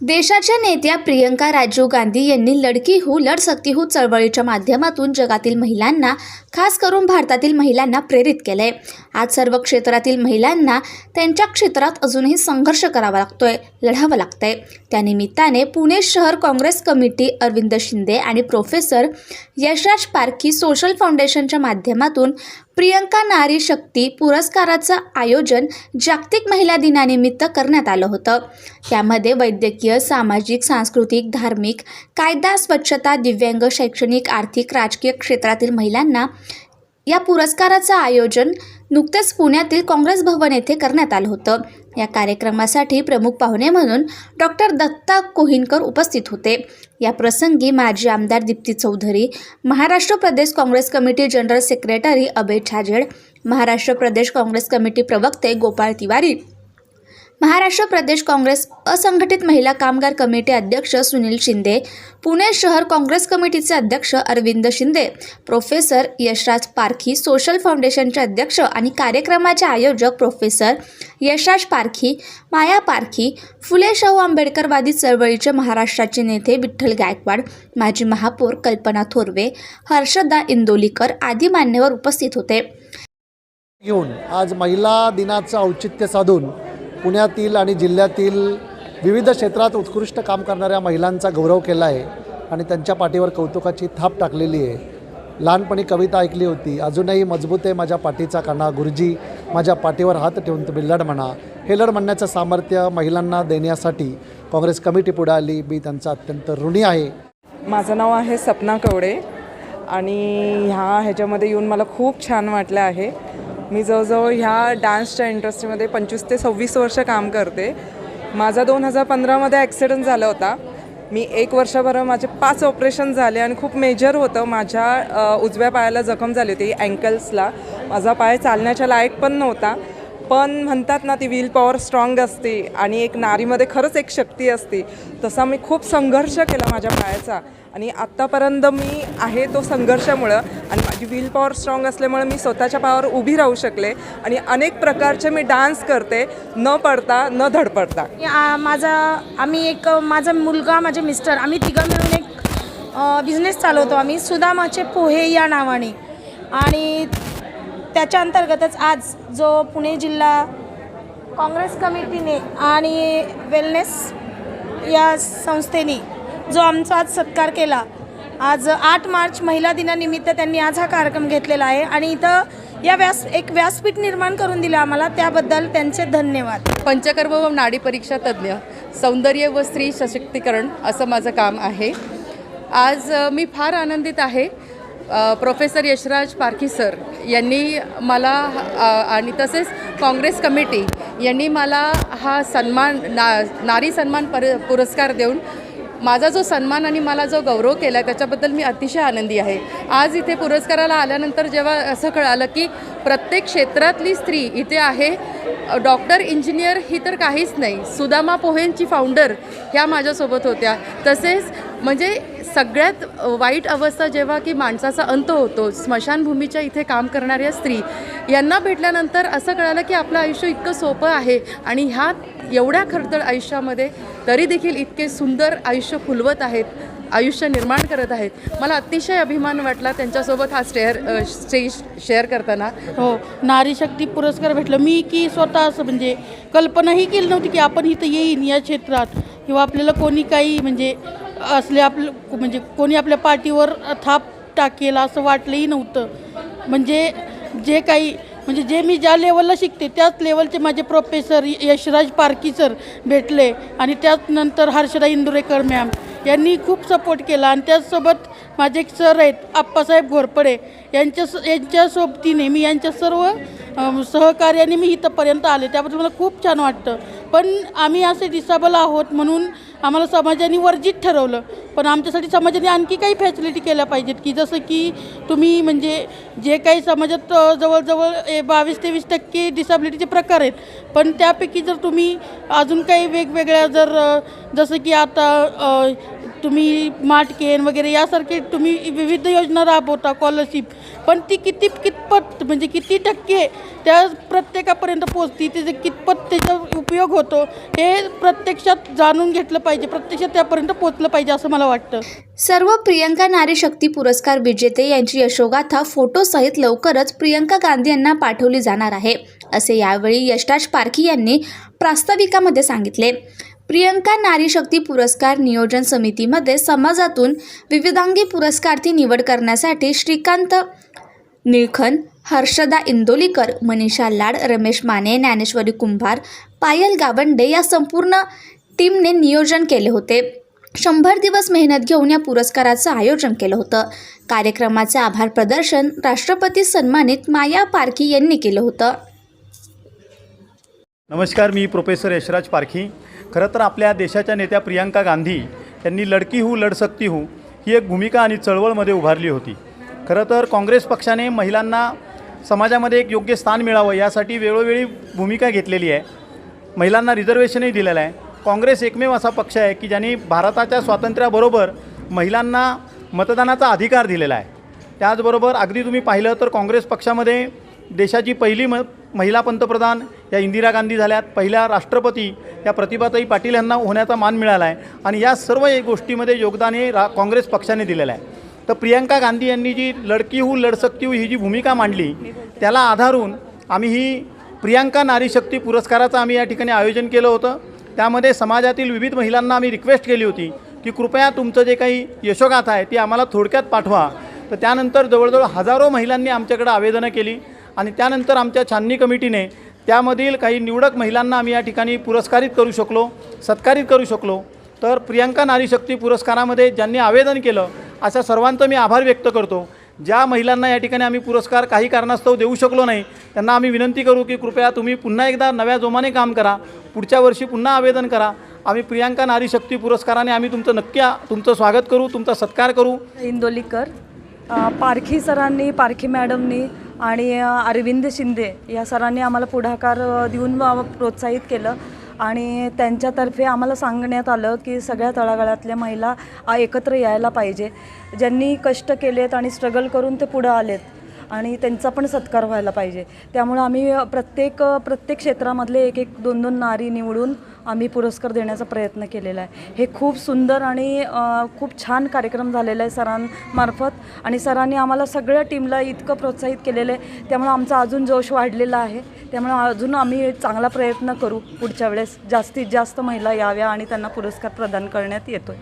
देशाच्या नेत्या प्रियंका राजीव गांधी यांनी लडकी हू लढ सकती हू चळवळीच्या माध्यमातून जगातील महिलांना खास करून भारतातील महिलांना प्रेरित केलं आहे आज सर्व क्षेत्रातील महिलांना त्यांच्या क्षेत्रात अजूनही संघर्ष करावा लागतोय लढावं लागतंय. त्यानिमित्ताने पुणे शहर काँग्रेस कमिटी अरविंद शिंदे आणि प्रोफेसर यशराज पारखी सोशल फाउंडेशनच्या माध्यमातून प्रियंका नारी शक्ती पुरस्काराचं आयोजन जागतिक महिला दिनानिमित्त करण्यात आलं होतं. त्यामध्ये वैद्यकीय सामाजिक सांस्कृतिक धार्मिक कायदा स्वच्छता दिव्यांग शैक्षणिक आर्थिक राजकीय क्षेत्रातील महिलांना या पुरस्काराचं आयोजन नुकतेच पुण्यातील काँग्रेस भवन येथे करण्यात आलं होतं. या कार्यक्रमासाठी प्रमुख पाहुणे म्हणून डॉक्टर दत्ता कोहिनकर उपस्थित होते. या प्रसंगी माजी आमदार Deepti Chaudhari Maharashtra Pradesh Congress committee general secretary Abhay Chhajed Maharashtra Pradesh Congress committee प्रवक्ते गोपाळ तिवारी महाराष्ट्र प्रदेश काँग्रेस असंघटित महिला कामगार कमिटी अध्यक्ष सुनील शिंदे पुणे शहर काँग्रेस कमिटीचे अध्यक्ष अरविंद शिंदे प्रोफेसर यशराज पारखी सोशल फाउंडेशनचे अध्यक्ष आणि कार्यक्रमाचे आयोजक प्रोफेसर यशराज पारखी माया पारखी फुले शाहू आंबेडकरवादी चळवळीचे महाराष्ट्राचे नेते विठ्ठल गायकवाड माजी महापौर कल्पना थोरवे हर्षदा इंदोलीकर आदी मान्यवर उपस्थित होते. घेऊन आज महिला दिनाचं औचित्य साधून पुण्यातील आणि जिल्ह्यातील विविध क्षेत्रात उत्कृष्ट काम करणाऱ्या महिलांचा गौरव केला आहे आणि त्यांच्या पाठीवर कौतुकाची थाप टाकलेली आहे. लहानपणी कविता ऐकली होती अजूनही मजबूत आहे माझ्या पाठीचा कणा गुरुजी. माझ्या पाठीवर हात ठेवून तुम्ही लढ म्हणा. हे लढ म्हणण्याचं सामर्थ्य महिलांना देण्यासाठी काँग्रेस कमिटी पुढे आली. मी त्यांचा अत्यंत ऋणी आहे. माझं नाव आहे सपना कवडे आणि ह्या ह्याच्यामध्ये येऊन मला खूप छान वाटलं आहे. मी जवळजवळ ह्या डान्सच्या इंडस्ट्रीमध्ये पंचवीस ते सव्वीस वर्ष काम करते. माझा दोन हजार पंधरामध्ये ॲक्सिडेंट झाला होता. मी एक वर्षभर माझे पाच ऑपरेशन झाले आणि खूप मेजर होतं. माझ्या उजव्या पायाला जखम झाली होती अँकल्सला माझा पाय चालण्याच्या लायक पण नव्हता. पण म्हणतात ना ती विल पॉवर स्ट्रॉंग असते आणि एक नारीमध्ये खरंच एक शक्ती असते. तसा मी खूप संघर्ष केला माझ्या पायाचा आणि आत्तापर्यंत मी आहे तो संघर्षामुळं आणि माझी विल पॉवर स्ट्रॉंग असल्यामुळे मी स्वतःच्या पायावर उभी राहू शकले आणि अनेक प्रकारचे मी डान्स करते न पडता न धडपडता. माझा आम्ही एक माझा मुलगा माझे मिस्टर आम्ही तिघं मिळून एक बिझनेस चालवतो. आम्ही सुदामाचे पोहे या नावाने. आणि त्याच्या अंतर्गतच आज जो पुणे जिल्हा काँग्रेस कमिटीने आणि वेलनेस या संस्थेने जो आमचा आज सत्कार केला आज आठ मार्च महिला दिनानिमित्त त्यांनी आज हा कार्यक्रम घेतलेला आहे आणि इथं या व्यास एक व्यासपीठ निर्माण करून दिलं आम्हाला त्याबद्दल त्यांचे धन्यवाद. पंचकर्म व नाडी परीक्षा तज्ज्ञ सौंदर्य व स्त्री सशक्तीकरण असं माझं काम आहे. आज मी फार आनंदित आहे. प्रोफेसर यशराज पारखी सर यांनी मला आणि तसेच काँग्रेस कमिटी यांनी मला हा सन्मान ना नारी सन्मान पर पुरस्कार देऊन माझा जो सन्मान आणि मला जो गौरव केला त्याच्याबद्दल मी अतिशय आनंदी आहे. आज इथे पुरस्काराला आल्यानंतर जेव्हा असं कळालं की प्रत्येक क्षेत्रातली स्त्री इथे आहे डॉक्टर इंजिनियर ही तर काहीच नाही. सुदामा पोहेंची फाउंडर ह्या माझ्यासोबत होत्या. तसेच म्हणजे सगळ्यात वाईट अवस्था जेव्हा की माणसाचा अंत होतो स्मशानभूमीच्या इथे काम करणाऱ्या स्त्री यांना भेटल्यानंतर असं कळालं की आपलं आयुष्य इतकं सोपं आहे आणि ह्या एवढ्या खडतळ आयुष्यामध्ये तरी देखील इतके सुंदर आयुष्य फुलवत आहेत आयुष्य निर्माण करत आहेत. मला अतिशय अभिमान वाटला त्यांच्यासोबत हा स्टेअर स्टेज शेअर करताना. हो नारी शक्ती पुरस्कार भेटलं. मी की स्वतः असं म्हणजे कल्पनाही केली नव्हती की आपण इथं येईन या क्षेत्रात किंवा आपल्याला कोणी काही म्हणजे असले आपलं म्हणजे कोणी आपल्या पाठीवर थाप टाकेल असं वाटलंही नव्हतं. म्हणजे जे काही म्हणजे जे मी ज्या लेवलला शिकते त्याच लेवलचे माझे प्रोफेसर यशराज पारकी सर भेटले आणि त्याचनंतर हर्षदा इंदुरेकर मॅम यांनी खूप सपोर्ट केला आणि त्याचसोबत माझे एक सर आहेत आप्पासाहेब घोरपडे यांच्या यांच्या सोबतीने मी यांच्या सर्व सहकार्याने मी इथंपर्यंत आले. त्याबद्दल मला खूप छान वाटतं. पण आम्ही असे डिसेबल आहोत म्हणून आम्हाला समाजाने वर्जित ठरवलं. पण आमच्यासाठी समाजाने आणखी काही फॅसिलिटी केल्या पाहिजेत की जसं की तुम्ही म्हणजे जे काही समाजात जवळजवळ ए बावीस तेवीस टक्के डिसेबिलिटीचे प्रकार आहेत. पण त्यापैकी जर तुम्ही अजून काही वेगवेगळ्या जर जसं की आता तुम्ही स्मार्ट केन वगैरे यासारखे तुम्ही विविध योजना राबवता स्कॉलरशिप पण ती किती कितपत म्हणजे किती टक्के त्या प्रत्येकापर्यंत पोचती त्याचे कितपत त्याचा उपयोग होतो हे प्रत्यक्षात जाणून घेतलं पाहिजे प्रत्यक्षात त्यापर्यंत पोचलं पाहिजे असं मला वाटतं. सर्व प्रियंका नारी शक्ती पुरस्कार विजेते यांची यशोगाथा फोटोसहित लवकरच प्रियंका गांधी यांना पाठवली जाणार आहे असे यावेळी यशराज पारखी यांनी प्रास्ताविकामध्ये सांगितले. प्रियंका नारी शक्ती पुरस्कार नियोजन समितीमध्ये समाजातून विविधांगी पुरस्कारार्थी निवड करण्यासाठी श्रीकांत निळखन हर्षदा इंदोलीकर मनीषा लाड रमेश माने ज्ञानेश्वरी कुंभार पायल गावंडे या संपूर्ण टीमने नियोजन केले होते. शंभर दिवस मेहनत घेऊन या पुरस्काराचं आयोजन केलं होतं. कार्यक्रमाचे आभार प्रदर्शन राष्ट्रपती सन्मानित माया पारखी यांनी केलं होतं. नमस्कार मी प्रोफेसर यशराज पारखी. खरं तर आपल्या देशाच्या नेत्या प्रियांका गांधी यांनी लडकी हू लढ सकती हू ही एक भूमिका आणि चळवळमध्ये उभारली होती. खरं तर काँग्रेस पक्षाने महिलांना समाजामध्ये एक योग्य स्थान मिळावं यासाठी वेळोवेळी भूमिका घेतलेली आहे. महिलांना रिझर्वेशनही दिलेलं आहे. काँग्रेस एकमेव असा पक्ष आहे की ज्यांनी भारताच्या स्वातंत्र्याबरोबर महिलांना मतदानाचा अधिकार दिलेला आहे. त्याचबरोबर अगदी तुम्ही पाहिलं तर काँग्रेस पक्षामध्ये देशाची पहिली म महिला पंतप्रधान या इंदिरा गांधी झाल्यात. पहिल्या राष्ट्रपती या प्रतिभाताई पाटील यांना होण्याचा मान मिळाला आहे. आणि या सर्व गोष्टीमध्ये योगदान हे रा काँग्रेस पक्षाने दिलेलं आहे. तर प्रियंका गांधी यांनी जी लडकी हू लडसक्ती हू ही जी भूमिका मांडली त्याला आधारून आम्ही ही प्रियांका नारी शक्ती पुरस्काराचं आम्ही या ठिकाणी आयोजन केलं होतं. त्यामध्ये समाजातील विविध महिलांना आम्ही रिक्वेस्ट केली होती की कृपया तुमचं जे काही यशोगाथा आहे ती आम्हाला थोडक्यात पाठवा. तर त्यानंतर जवळजवळ हजारो महिलांनी आमच्याकडे आवेदनं केली आणि त्यानंतर आमच्या छाननी कमिटीने त्यामधील काही निवडक महिलांना आम्ही या ठिकाणी पुरस्कारित करू शकलो सत्कारित करू शकलो. तर प्रियांका नारी शक्ती पुरस्कारामध्ये ज्यांनी आवेदन केलं अशा सर्वांचं मी आभार व्यक्त करतो. ज्या महिलांना या ठिकाणी आम्ही पुरस्कार काही कारणास्तव देऊ शकलो नाही त्यांना आम्ही विनंती करू की कृपया तुम्ही पुन्हा एकदा नव्या जोमाने काम करा पुढच्या वर्षी पुन्हा आवेदन करा. आम्ही प्रियांका नारी शक्ती पुरस्काराने आम्ही तुमचं नक्की तुमचं स्वागत करू तुमचा सत्कार करू. इंदोलीकर पारखी सरांनी पारखी मॅडमनी आणि अरविंद शिंदे या सरांनी आम्हाला पुढाकार देऊन प्रोत्साहित केलं. आणि त्यांच्यातर्फे आम्हाला सांगण्यात आलं की सगळ्या तळागाळातल्या महिला एकत्र यायला पाहिजे. ज्यांनी कष्ट केलेत आणि स्ट्रगल करून ते पुढं आलेत आणि त्यांचा पण सत्कार व्हायला पाहिजे. त्यामुळं आम्ही प्रत्येक प्रत्येक क्षेत्रामधले एक एक दोन दोन नारी निवडून आम्ही पुरस्कार देण्याचा प्रयत्न केलेला आहे. हे खूप सुंदर आणि खूप छान कार्यक्रम झालेला आहे सरांमार्फत आणि सरांनी आम्हाला सगळ्या टीमला इतकं प्रोत्साहित केलेलं आहे. त्यामुळं आमचा अजून जोश वाढलेला आहे. त्यामुळं अजून आम्ही चांगला प्रयत्न करू पुढच्या वेळेस. जास्तीत जास्त महिला याव्या आणि त्यांना पुरस्कार प्रदान करण्यात येतो